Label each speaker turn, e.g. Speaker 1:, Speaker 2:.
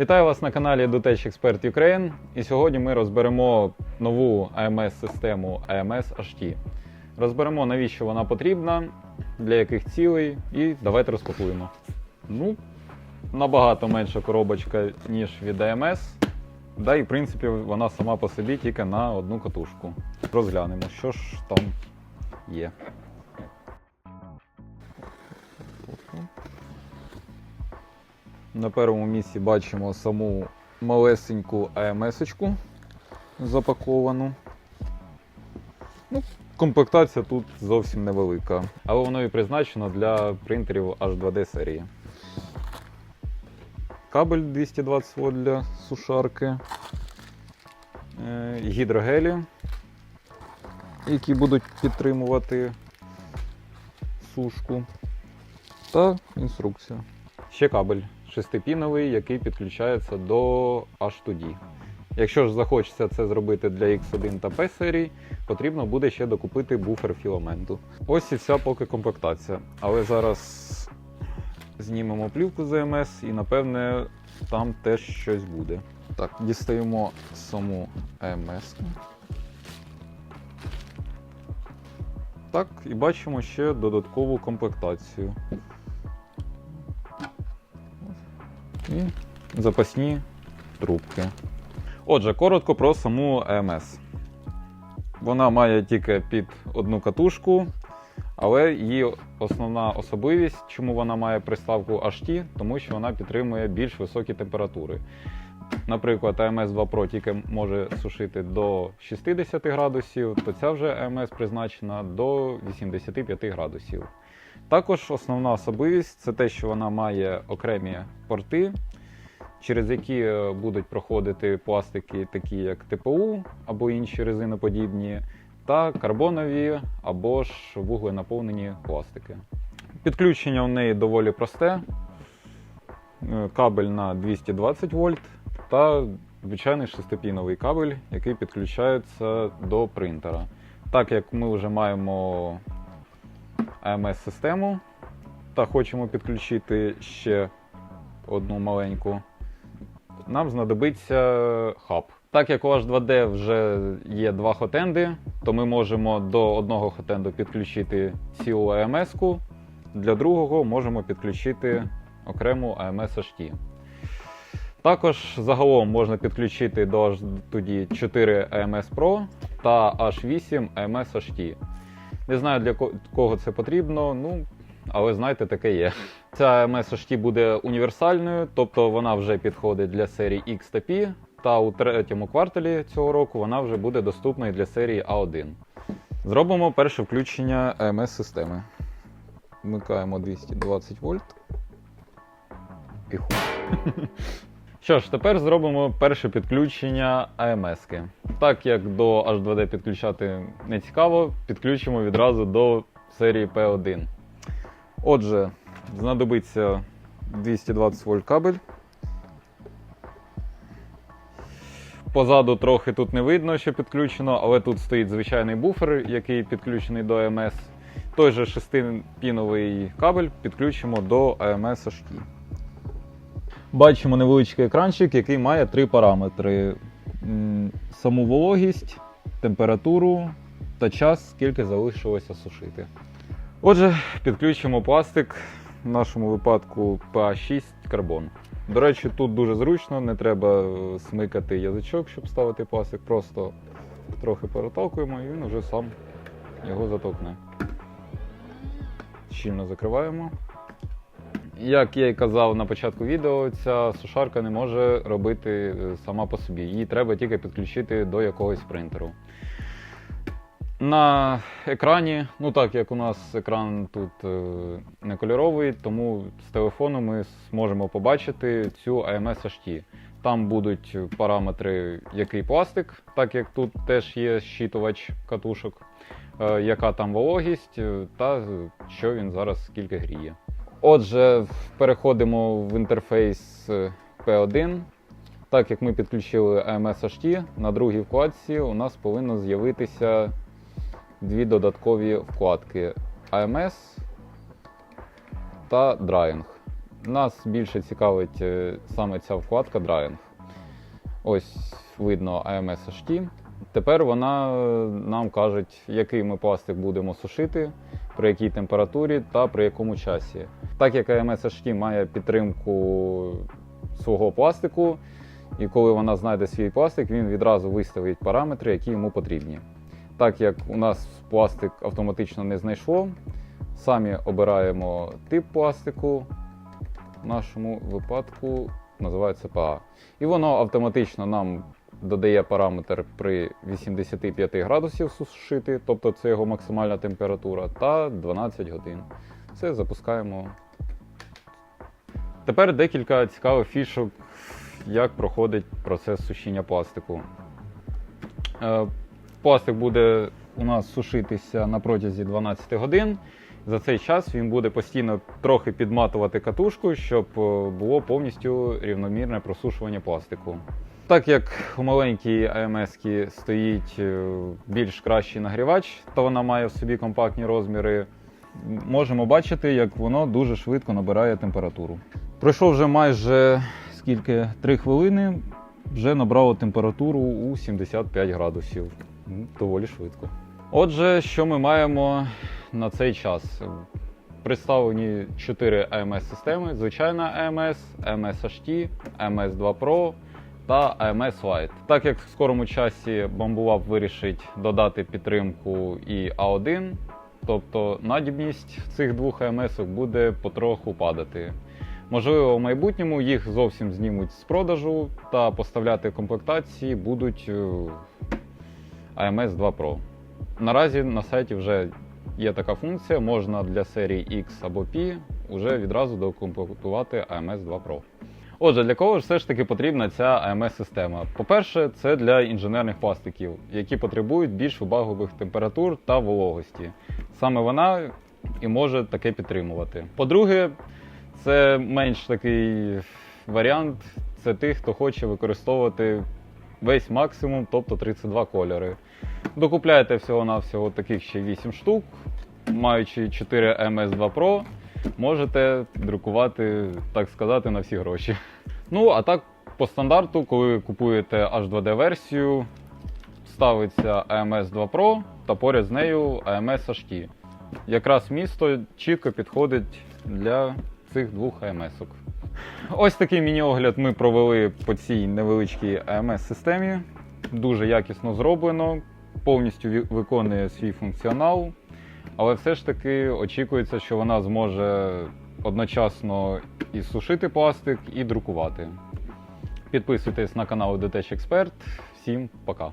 Speaker 1: Вітаю вас на каналі Дотech Expert Ukraine. І сьогодні ми розберемо нову AMS-систему AMS HT. Розберемо, навіщо вона потрібна, для яких цілей, і давайте розпакуємо. Ну, набагато менша коробочка, ніж від AMS. Да, і в принципі вона сама по собі тільки на одну катушку. Розглянемо, що ж там є. На першому місці бачимо саму малесеньку АМС-очку запаковану. Ну, комплектація тут зовсім невелика, але воно і призначено для принтерів H2D серії. Кабель 220 Вт для сушарки, е, гідрогелі, які будуть підтримувати сушку, та інструкція. Ще кабель шестипіновий, який підключається до H2D. Якщо ж захочеться це зробити для X1 та P серій, потрібно буде ще докупити буфер філаменту. Ось і вся поки комплектація. Але зараз знімемо плівку з АМС і напевне там теж щось буде. Так, дістаємо саму АМС. Так, і бачимо ще додаткову комплектацію. І запасні трубки. Отже, коротко про саму АМС. Вона має тільки під одну катушку, але її основна особливість, чому вона має приставку HT, тому що вона підтримує більш високі температури. Наприклад, AMS 2 Pro тільки може сушити до 60 градусів, то ця вже AMS призначена до 85 градусів. Також основна особливість це те, що вона має окремі порти, через які е, будуть проходити пластики, такі як ТПУ або інші резиноподібні, та карбонові або ж вугленаповнені пластики. Підключення в неї доволі просте. Е, Кабель на 220 вольт та звичайний шестипіновий кабель, який підключається до принтера. Так як ми вже маємо AMS-систему та хочемо підключити ще одну маленьку, нам знадобиться хаб. Так як у H2D вже є два хотенди, то ми можемо до одного хотенду підключити цілу AMS-ку, для другого можемо підключити окрему AMS HT. Також загалом можна підключити до H2D 4 AMS Pro та H8 AMS HT. Не знаю для кого це потрібно, ну, але знаєте, таке є. Ця AMS HT буде універсальною, тобто вона вже підходить для серії X та P, та у третьому кварталі цього року вона вже буде доступною для серії A1. Зробимо перше включення AMS системи. Вмикаємо 220 вольт. І ху. Що ж, тепер зробимо перше підключення AMS-ки. Так як до H2D підключати не цікаво, підключимо відразу до серії P1. Отже, знадобиться 220 вольт кабель. Позаду трохи тут не видно, що підключено, але тут стоїть звичайний буфер, який підключений до AMS. Той же шестипіновий кабель підключимо до HT. Бачимо невеличкий екранчик, який має три параметри: саму вологість, температуру та час, скільки залишилося сушити. Отже, підключимо пластик, в нашому випадку PA6 карбон. До речі, тут дуже зручно, не треба е, смикати язичок, щоб ставити пластик, просто трохи переталкуємо і він вже сам його затовкне. Щільно закриваємо. Як я і казав на початку відео, ця сушарка не може робити е, сама по собі. Її треба тільки підключити до якогось принтеру. На екрані, ну так як у нас екран тут е, не кольоровий, тому з телефону ми зможемо побачити цю AMS HT. Там будуть параметри, який пластик, так як тут теж є щитувач катушок, е, яка там вологість, та що він зараз скільки гріє. Отже, переходимо в інтерфейс е, P1. Так як ми підключили AMS HT, на другій вкладці у нас повинно з'явитися дві додаткові вкладки AMS та Drying. Нас більше цікавить е, саме ця вкладка Drying. Ось видно AMS HT. Тепер вона е, нам каже, який ми пластик будемо сушити, при якій температурі та при якому часі. Так як AMS HT має підтримку свого пластику, і коли вона знайде свій пластик, він відразу виставить параметри, які йому потрібні. Так як у нас пластик автоматично не знайшло, самі обираємо тип пластику. В нашому випадку називається ПА. І воно автоматично нам додає параметр при 85 градусів сушити, тобто це його максимальна температура, та 12 годин. Все запускаємо. Тепер декілька цікавих фішок, як проходить процес сушіння пластику. Е, Пластик буде у нас сушитися на протязі 12 годин. За цей час він буде постійно трохи підматувати катушку, щоб е, було повністю рівномірне просушування пластику. Так як у маленькій АМС стоїть е, більш кращий нагрівач, та вона має в собі компактні розміри, можемо бачити, як воно дуже швидко набирає температуру. Пройшло вже майже скільки 3 хвилини, вже набрало температуру у 75 градусів. Доволі швидко. Отже, що ми маємо на цей час? Представлені 4 AMS-системи: звичайна AMS, AMS HT, AMS 2 Pro та AMS Lite. Так як в скорому часі Bamboo вирішить додати підтримку і A1, тобто надібність цих двох AMS буде потроху падати. Можливо, в майбутньому їх зовсім знімуть з продажу та поставляти комплектації будуть е, AMS 2 Pro. Наразі на сайті вже є така функція, можна для серії X або P вже відразу докомплектувати AMS 2 Pro. Отже, для кого ж все ж таки потрібна ця AMS-система? По-перше, це для інженерних пластиків, які потребують більш вибагливих температур та вологості. Саме вона і може таке підтримувати. По-друге, це менш такий варіант. Це тих, хто хоче використовувати весь максимум, тобто 32 кольори. Докупляєте всього-навсього таких ще 8 штук, маючи 4 MS2 Pro, можете друкувати, так сказати, на всі гроші. Ну, а так, по стандарту, коли ви купуєте H2D версію, ставиться AMS 2 Pro та поряд з нею AMS HT. Якраз місто чітко підходить для цих двох AMS-ок. Ось такий міні-огляд ми провели по цій невеличкій AMS-системі. Дуже якісно зроблено, повністю виконує свій функціонал, але все ж таки очікується, що вона зможе одночасно і сушити пластик, і друкувати. Підписуйтесь на канал Детеч Експерт. Всім пока!